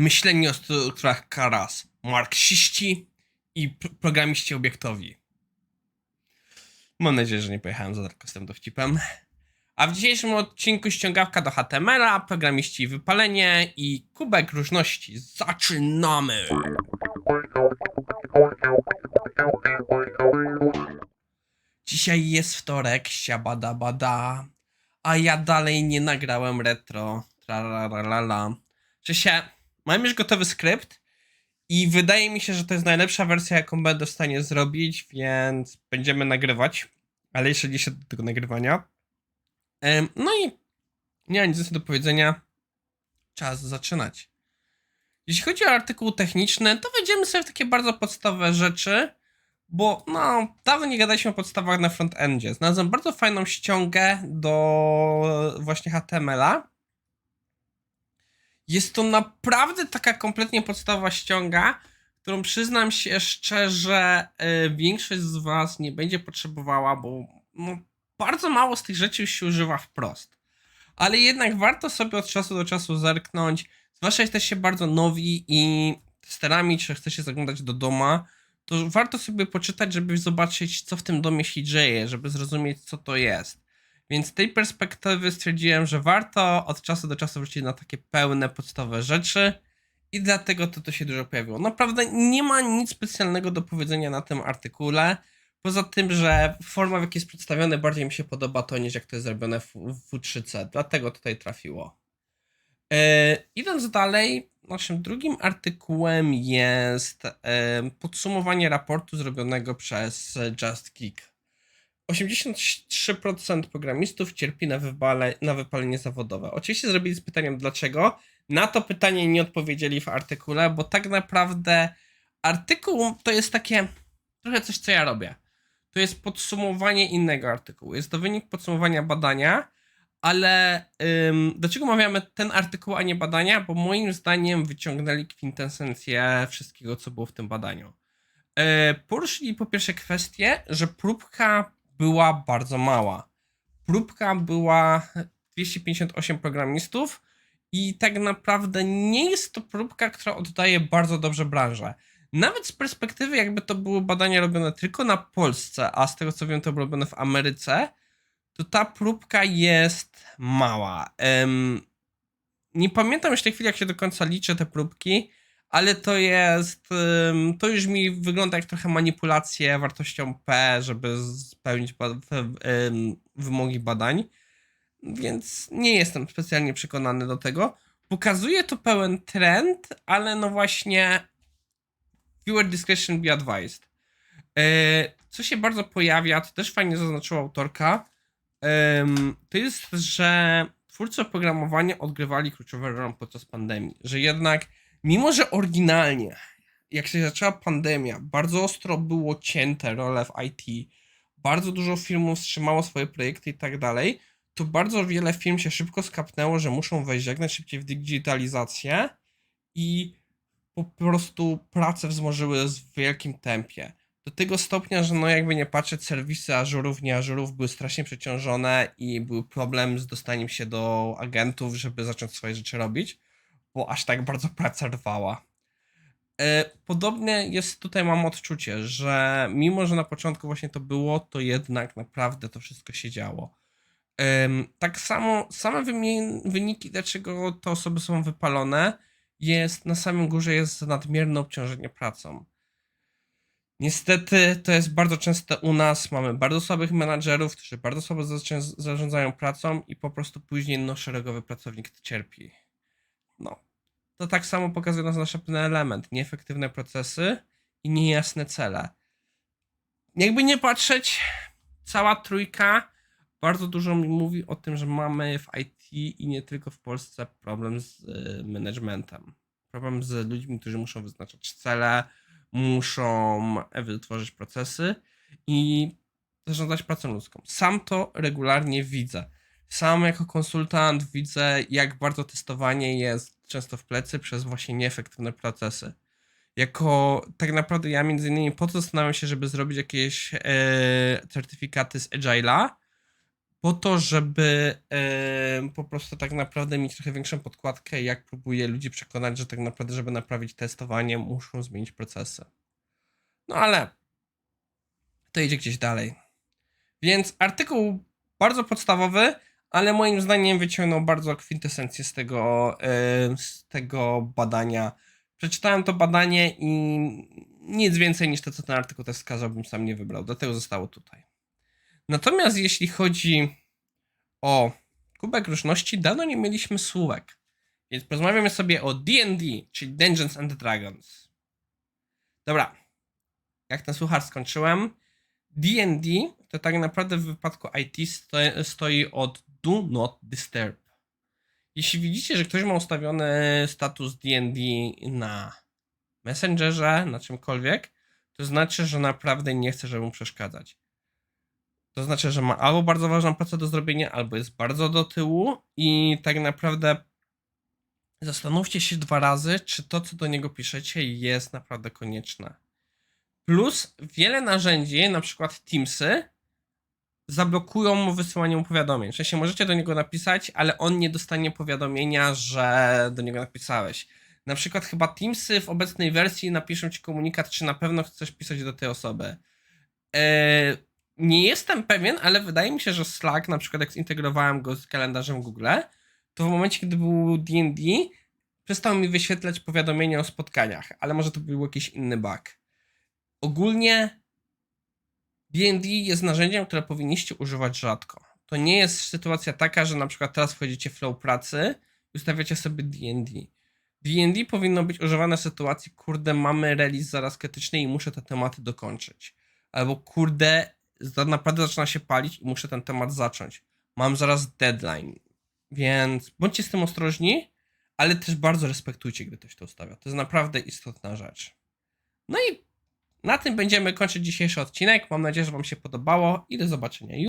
myślenie o strukturach Karas, marksiści i pr- programiści obiektowi. Mam nadzieję, że nie pojechałem za daleko z tym dowcipem. A w dzisiejszym odcinku ściągawka do HTML-a, programiści wypalenie i kubek różności. Zaczynamy! Dzisiaj jest wtorek, siabada bada, a ja dalej nie nagrałem retro. Tralalala. Czy się. Mam już gotowy skrypt i wydaje mi się, że to jest najlepsza wersja, jaką będę w stanie zrobić, więc będziemy nagrywać. Ale jeszcze się do tego nagrywania. No i nie ma nic do powiedzenia. Czas zaczynać. Jeśli chodzi o artykuł techniczny, to wejdziemy sobie w takie bardzo podstawowe rzeczy, bo no, dawno nie gadaliśmy o podstawach na frontendzie. Znalazłem bardzo fajną ściągę do właśnie HTML-a. Jest to naprawdę taka kompletnie podstawowa ściąga, którą przyznam się szczerze, y, większość z Was nie będzie potrzebowała, bo no, bardzo mało z tych rzeczy już się używa wprost. Ale jednak warto sobie od czasu do czasu zerknąć, zwłaszcza jesteście bardzo nowi i testerami, czy chcecie zaglądać do doma, to warto sobie poczytać, żeby zobaczyć, co w tym domie się dzieje, żeby zrozumieć, co to jest. Więc z tej perspektywy stwierdziłem, że warto od czasu do czasu wrócić na takie pełne, podstawowe rzeczy i dlatego to, to się dużo pojawiło. Naprawdę nie ma nic specjalnego do powiedzenia na tym artykule, poza tym, że forma, w jakiej jest przedstawione, bardziej mi się podoba to, niż jak to jest zrobione w, w W3C, dlatego tutaj trafiło. E, idąc dalej, naszym drugim artykułem jest e, podsumowanie raportu zrobionego przez Just Geek. 83% programistów cierpi na, wypale, na wypalenie zawodowe. Oczywiście zrobili z pytaniem dlaczego. Na to pytanie nie odpowiedzieli w artykule, bo tak naprawdę artykuł to jest takie trochę coś, co ja robię. To jest podsumowanie innego artykułu. Jest to wynik podsumowania badania, ale ym, dlaczego omawiamy ten artykuł, a nie badania? Bo moim zdaniem wyciągnęli kwintesencję wszystkiego, co było w tym badaniu. Yy, poruszyli po pierwsze kwestię, że próbka była bardzo mała. Próbka była 258 programistów i tak naprawdę nie jest to próbka, która oddaje bardzo dobrze branżę. Nawet z perspektywy, jakby to były badania robione tylko na Polsce, a z tego co wiem, to było robione w Ameryce, to ta próbka jest mała. Em, nie pamiętam już w tej chwili, jak się do końca liczy te próbki, ale to jest. To już mi wygląda jak trochę manipulacje wartością P, żeby spełnić wymogi badań. Więc nie jestem specjalnie przekonany do tego. Pokazuje to pełen trend, ale no właśnie. Viewer discretion be advised. E, Co się bardzo pojawia, to też fajnie zaznaczyła autorka, to jest, że twórcy oprogramowania odgrywali kluczową rolę podczas pandemii. Że jednak, mimo że oryginalnie, jak się zaczęła pandemia, bardzo ostro było cięte role w IT, bardzo dużo firm wstrzymało swoje projekty i tak dalej, to bardzo wiele firm się szybko skapnęło, że muszą wejść jak najszybciej w digitalizację i po prostu prace wzmożyły w wielkim tempie. Do tego stopnia, że no jakby nie patrzeć, serwisy ażurów, nie ażurów były strasznie przeciążone i był problem z dostaniem się do agentów, żeby zacząć swoje rzeczy robić, bo aż tak bardzo praca rwała. E, Podobnie jest tutaj, mam odczucie, że mimo, że na początku właśnie to było, to jednak naprawdę to wszystko się działo. Tak samo, same wyniki, dlaczego te osoby są wypalone, jest na samym górze jest nadmierne obciążenie pracą. Niestety to jest bardzo częste u nas. Mamy bardzo słabych menadżerów, którzy bardzo słabo zarządzają pracą i po prostu później no, szeregowy pracownik cierpi. No. To tak samo pokazuje nas nasz element. Nieefektywne procesy i niejasne cele. Jakby nie patrzeć, cała trójka bardzo dużo mi mówi o tym, że mamy w IT i nie tylko w Polsce problem z y, managementem. Problem z ludźmi, którzy muszą wyznaczać cele, muszą wytworzyć procesy i zarządzać pracą ludzką. Sam to regularnie widzę. Sam jako konsultant widzę, jak bardzo testowanie jest często w plecy przez właśnie nieefektywne procesy. Jako tak naprawdę ja między innymi po to zastanawiam się, żeby zrobić jakieś e, certyfikaty z Agile'a, po to, żeby e, po prostu tak naprawdę mieć trochę większą podkładkę, jak próbuję ludzi przekonać, że tak naprawdę, żeby naprawić testowanie, muszą zmienić procesy. No ale to idzie gdzieś dalej. Więc artykuł bardzo podstawowy, ale moim zdaniem wyciągnął bardzo kwintesencję z tego, e, z tego badania. Przeczytałem to badanie i nic więcej niż to, co ten artykuł też wskazał, bym sam nie wybrał. Dlatego zostało tutaj. Natomiast jeśli chodzi o kubek różności, dawno nie mieliśmy słówek. Więc porozmawiamy sobie o D&D, czyli Dungeons and Dragons. Dobra. Jak ten słuchacz skończyłem. D&D to tak naprawdę w wypadku IT sto- stoi od Do Not Disturb. Jeśli widzicie, że ktoś ma ustawiony status D&D na Messengerze, na czymkolwiek, to znaczy, że naprawdę nie chce, żeby mu przeszkadzać. To znaczy, że ma albo bardzo ważną pracę do zrobienia, albo jest bardzo do tyłu i tak naprawdę zastanówcie się dwa razy, czy to, co do niego piszecie, jest naprawdę konieczne. Plus wiele narzędzi, na przykład Teamsy, zablokują wysyłanie mu powiadomień. W sensie możecie do niego napisać, ale on nie dostanie powiadomienia, że do niego napisałeś. Na przykład chyba Teamsy w obecnej wersji napiszą ci komunikat, czy na pewno chcesz pisać do tej osoby. Eee, nie jestem pewien, ale wydaje mi się, że Slack, na przykład jak zintegrowałem go z kalendarzem Google, to w momencie, kiedy był D&D, przestał mi wyświetlać powiadomienia o spotkaniach, ale może to był jakiś inny bug. Ogólnie D&D jest narzędziem, które powinniście używać rzadko. To nie jest sytuacja taka, że na przykład teraz wchodzicie w flow pracy i ustawiacie sobie D&D. D&D powinno być używane w sytuacji, kurde, mamy release zaraz krytyczny i muszę te tematy dokończyć. Albo kurde, naprawdę zaczyna się palić i muszę ten temat zacząć. Mam zaraz deadline. Więc bądźcie z tym ostrożni, ale też bardzo respektujcie, gdy ktoś to ustawia. To jest naprawdę istotna rzecz. No i na tym będziemy kończyć dzisiejszy odcinek. Mam nadzieję, że Wam się podobało i do zobaczenia.